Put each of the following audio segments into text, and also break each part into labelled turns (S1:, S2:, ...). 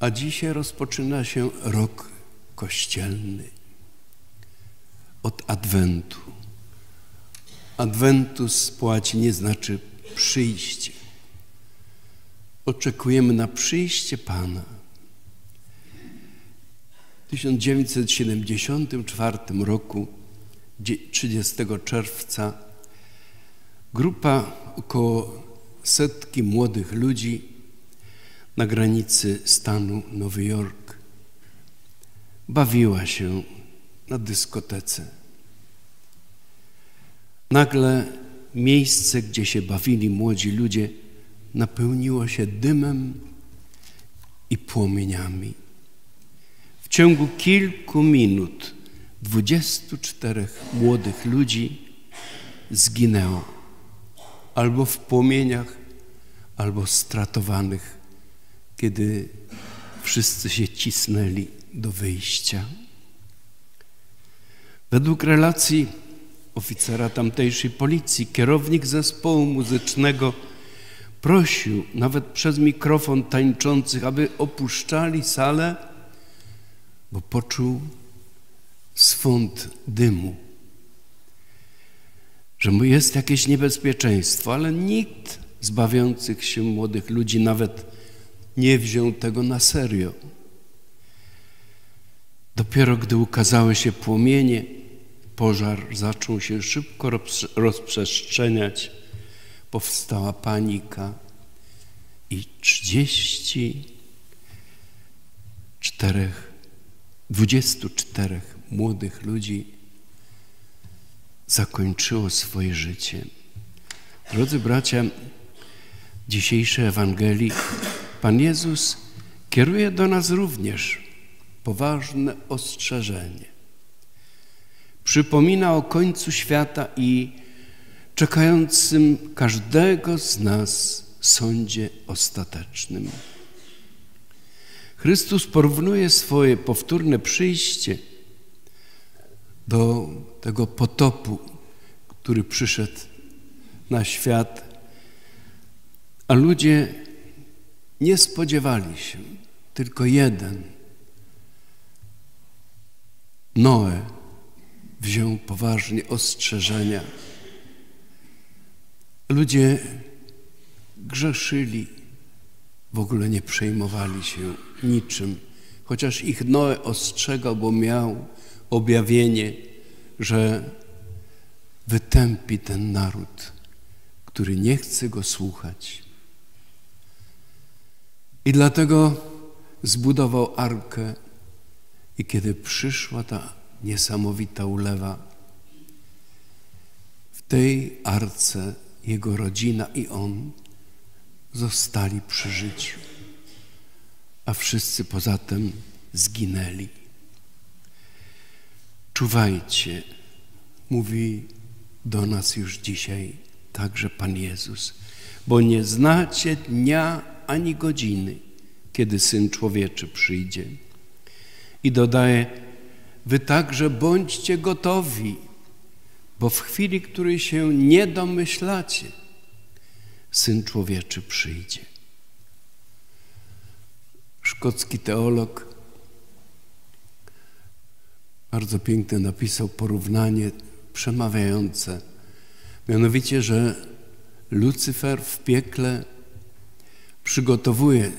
S1: A dzisiaj rozpoczyna się rok kościelny od Adwentu. Adwentus po łacinie znaczy przyjście. Oczekujemy na przyjście Pana. W 1974 roku, 30 czerwca, grupa około setki młodych ludzi na granicy stanu Nowy Jork bawiła się na dyskotece. Nagle miejsce, gdzie się bawili młodzi ludzie, napełniło się dymem i płomieniami. W ciągu kilku minut 24 młodych ludzi zginęło albo w płomieniach, albo stratowanych, kiedy wszyscy się cisnęli do wyjścia. Według relacji oficera tamtejszej policji, kierownik zespołu muzycznego prosił nawet przez mikrofon tańczących, aby opuszczali salę, bo poczuł swąd dymu, że mu jest jakieś niebezpieczeństwo, ale nikt z bawiących się młodych ludzi nawet nie wziął tego na serio. Dopiero gdy ukazały się płomienie, pożar zaczął się szybko rozprzestrzeniać, powstała panika i trzydzieści czterech, dwudziestu czterech młodych ludzi zakończyło swoje życie. Drodzy bracia, dzisiejszej Ewangelii Pan Jezus kieruje do nas również poważne ostrzeżenie. Przypomina o końcu świata i czekającym każdego z nas sądzie ostatecznym. Chrystus porównuje swoje powtórne przyjście do tego potopu, który przyszedł na świat, a ludzie nie spodziewali się, tylko jeden, Noe, wziął poważnie ostrzeżenia. Ludzie grzeszyli, w ogóle nie przejmowali się niczym, chociaż ich Noe ostrzegał, bo miał objawienie, że wytępi ten naród, który nie chce go słuchać. I dlatego zbudował arkę i kiedy przyszła ta niesamowita ulewa, w tej arce jego rodzina i on zostali przy życiu, a wszyscy poza tym zginęli. Czuwajcie, mówi do nas już dzisiaj także Pan Jezus, bo nie znacie dnia ani godziny, kiedy Syn Człowieczy przyjdzie. I dodaje, wy także bądźcie gotowi, bo w chwili, której się nie domyślacie, Syn Człowieczy przyjdzie. Szkocki teolog bardzo piękne napisał porównanie przemawiające, mianowicie, że Lucyfer w piekle przygotowuje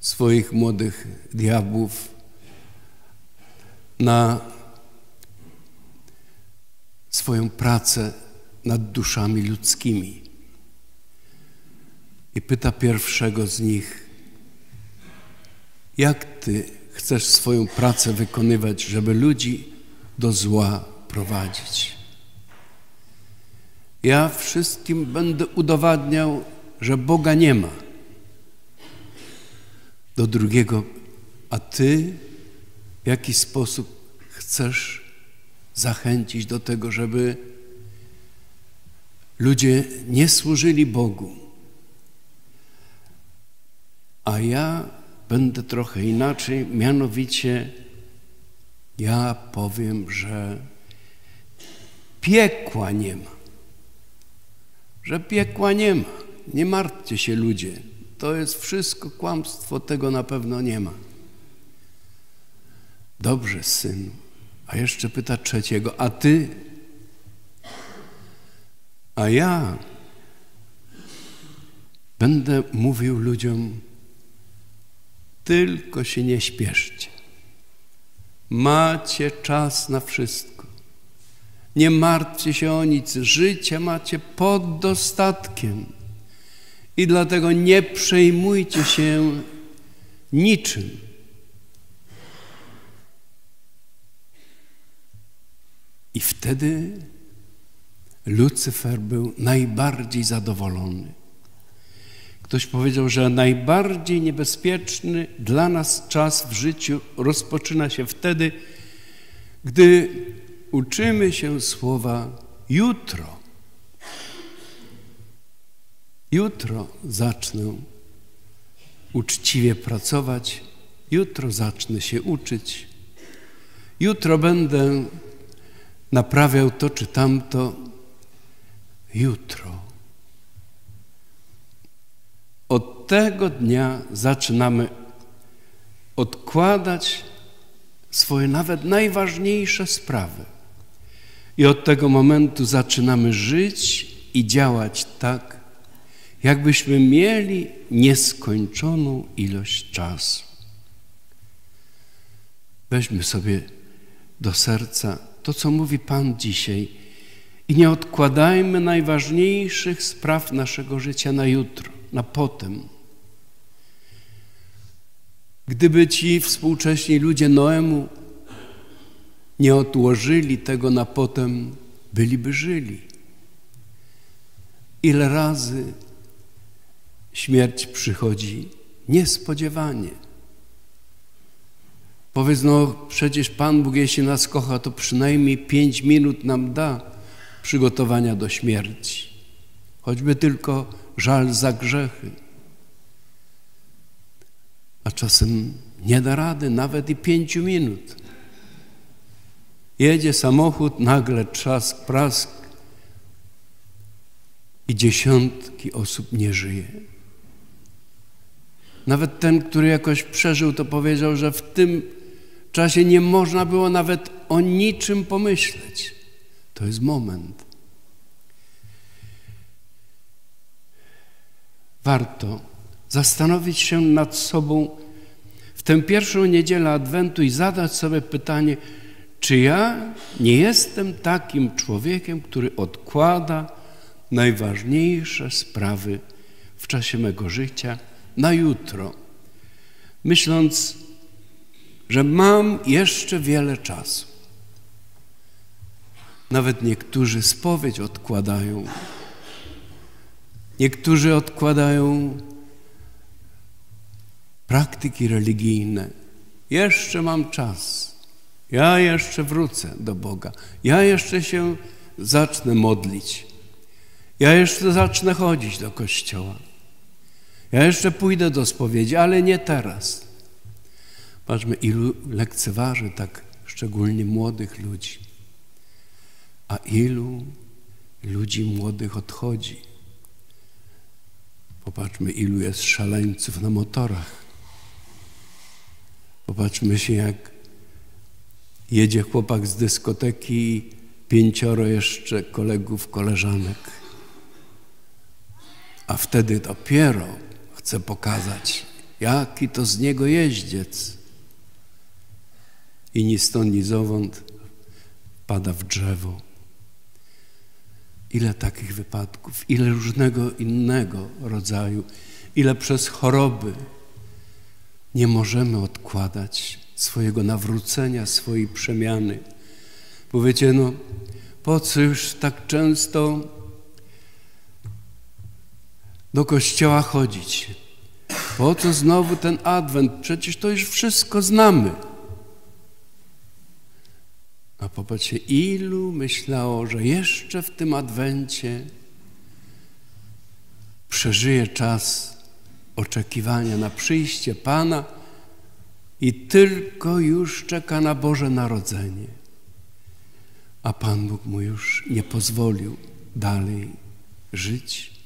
S1: swoich młodych diabłów na swoją pracę nad duszami ludzkimi. I pyta pierwszego z nich, jak ty chcesz swoją pracę wykonywać, żeby ludzi do zła prowadzić? Ja wszystkim będę udowadniał, że Boga nie ma. Do drugiego, a ty w jaki sposób chcesz zachęcić do tego, żeby ludzie nie służyli Bogu. A ja będę trochę inaczej, mianowicie ja powiem, że piekła nie ma. Że piekła nie ma. Nie martwcie się ludzie. to jest wszystko kłamstwo, tego na pewno nie ma. Dobrze, syn. A jeszcze pyta trzeciego, a ty? A ja będę mówił ludziom, tylko się nie śpieszcie. Macie czas na wszystko. Nie martwcie się o nic. Życie macie pod dostatkiem. I dlatego nie przejmujcie się niczym. I wtedy Lucyfer był najbardziej zadowolony. Ktoś powiedział, że najbardziej niebezpieczny dla nas czas w życiu rozpoczyna się wtedy, gdy uczymy się słowa jutro. Jutro zacznę uczciwie pracować, jutro zacznę się uczyć, jutro będę naprawiał to czy tamto, jutro. Od tego dnia zaczynamy odkładać swoje nawet najważniejsze sprawy. I od tego momentu zaczynamy żyć i działać tak, jakbyśmy mieli nieskończoną ilość czasu. Weźmy sobie do serca to, co mówi Pan dzisiaj i nie odkładajmy najważniejszych spraw naszego życia na jutro, na potem. Gdyby ci współcześni ludzie Noemu nie odłożyli tego na potem, byliby żyli. Ile razy śmierć przychodzi niespodziewanie. Powiedz, no przecież Pan Bóg, jeśli nas kocha, to przynajmniej pięć minut nam da przygotowania do śmierci. Choćby tylko żal za grzechy. A czasem nie da rady nawet i pięciu minut. Jedzie samochód, nagle trzask, prask i dziesiątki osób nie żyje. Nawet ten, który jakoś przeżył, to powiedział, że w tym czasie nie można było nawet o niczym pomyśleć. To jest moment. Warto zastanowić się nad sobą w tę pierwszą niedzielę Adwentu i zadać sobie pytanie, czy ja nie jestem takim człowiekiem, który odkłada najważniejsze sprawy w czasie mego życia na jutro, myśląc, że mam jeszcze wiele czasu. Nawet niektórzy spowiedź odkładają, niektórzy odkładają praktyki religijne. Jeszcze mam czas. Ja jeszcze wrócę do Boga. Ja jeszcze się zacznę modlić. Ja jeszcze zacznę chodzić do kościoła. Ja jeszcze pójdę do spowiedzi, ale nie teraz. Patrzmy, ilu lekceważy tak szczególnie młodych ludzi. A ilu ludzi młodych odchodzi. Popatrzmy, ilu jest szaleńców na motorach. Popatrzmy się, jak jedzie chłopak z dyskoteki pięcioro jeszcze kolegów, koleżanek. A wtedy dopiero chce pokazać, jaki to z niego jeździec. I ni stąd, ni zowąd pada w drzewo. Ile takich wypadków, ile różnego innego rodzaju, ile przez choroby nie możemy odkładać swojego nawrócenia, swojej przemiany. Powiecie, no po co już tak często do kościoła chodzić? Po co znowu ten adwent? Przecież to już wszystko znamy. A popatrzcie, ilu myślało, że jeszcze w tym adwencie przeżyje czas oczekiwania na przyjście Pana i tylko już czeka na Boże Narodzenie. A Pan Bóg mu już nie pozwolił dalej żyć,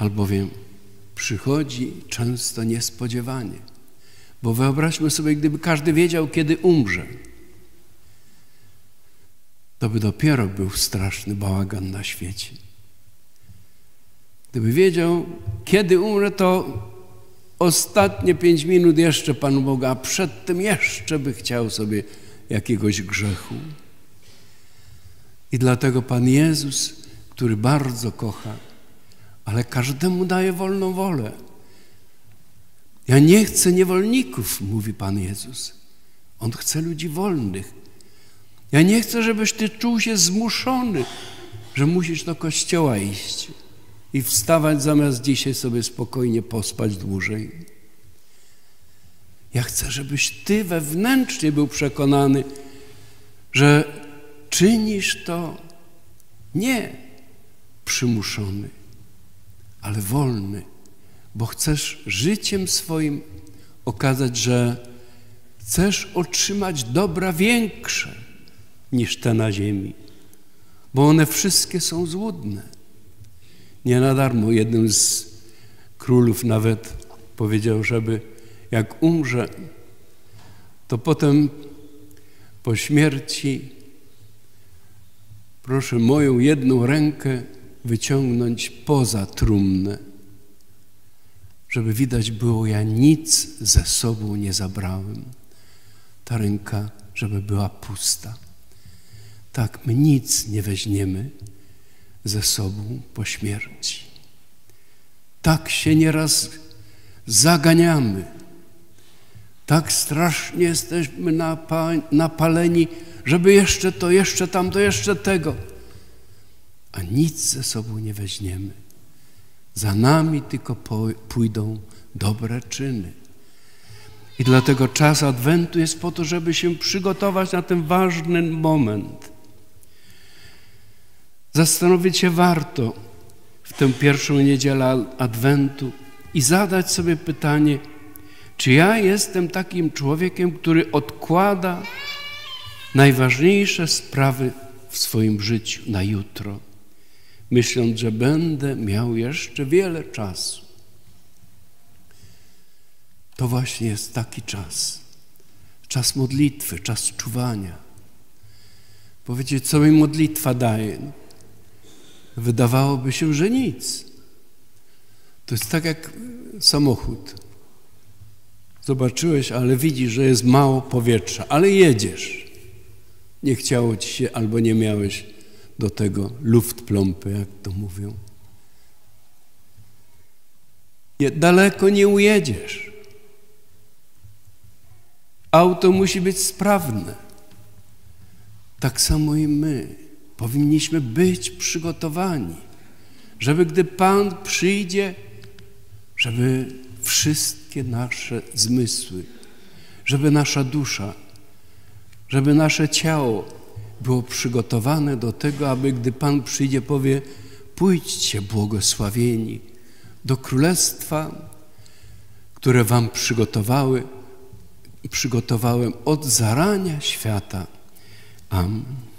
S1: albowiem przychodzi często niespodziewanie. Bo wyobraźmy sobie, gdyby każdy wiedział, kiedy umrze, to by dopiero był straszny bałagan na świecie. Gdyby wiedział, kiedy umrze, to ostatnie pięć minut jeszcze Panu Boga, a przed tym jeszcze by chciał sobie jakiegoś grzechu. I dlatego Pan Jezus, który bardzo kocha, ale każdemu daje wolną wolę. Ja nie chcę niewolników, mówi Pan Jezus. On chce ludzi wolnych. Ja nie chcę, żebyś ty czuł się zmuszony, że musisz do kościoła iść i wstawać zamiast dzisiaj sobie spokojnie pospać dłużej. Ja chcę, żebyś ty wewnętrznie był przekonany, że czynisz to nie przymuszony, ale wolny, bo chcesz życiem swoim okazać, że chcesz otrzymać dobra większe niż te na ziemi, bo one wszystkie są złudne. Nie na darmo jednym z królów nawet powiedział, żeby jak umrze, to potem po śmierci proszę moją jedną rękę wyciągnąć poza trumnę, żeby widać było, ja nic ze sobą nie zabrałem. Ta ręka, żeby była pusta. Tak, my nic nie weźmiemy ze sobą po śmierci. Tak się nieraz zaganiamy. Tak strasznie jesteśmy napaleni, żeby jeszcze to, jeszcze tamto, jeszcze tego. A nic ze sobą nie weźmiemy. Za nami tylko pójdą dobre czyny. I dlatego czas Adwentu jest po to, żeby się przygotować na ten ważny moment. Zastanowić się warto w tę pierwszą niedzielę Adwentu i zadać sobie pytanie, czy ja jestem takim człowiekiem, który odkłada najważniejsze sprawy w swoim życiu na jutro, myśląc, że będę miał jeszcze wiele czasu. To właśnie jest taki czas. Czas modlitwy, czas czuwania. Powiedzieć, co mi modlitwa daje? Wydawałoby się, że nic. To jest tak jak samochód. Zobaczyłeś, ale widzisz, że jest mało powietrza, ale jedziesz. Nie chciało ci się albo nie miałeś do tego luftplompy, jak to mówią. Nie, daleko nie ujedziesz. Auto musi być sprawne. Tak samo i my powinniśmy być przygotowani, żeby gdy Pan przyjdzie, żeby wszystkie nasze zmysły, żeby nasza dusza, żeby nasze ciało było przygotowane do tego, aby gdy Pan przyjdzie, powie: Pójdźcie, błogosławieni, do królestwa, które Wam przygotowały, przygotowałem od zarania świata. Amen.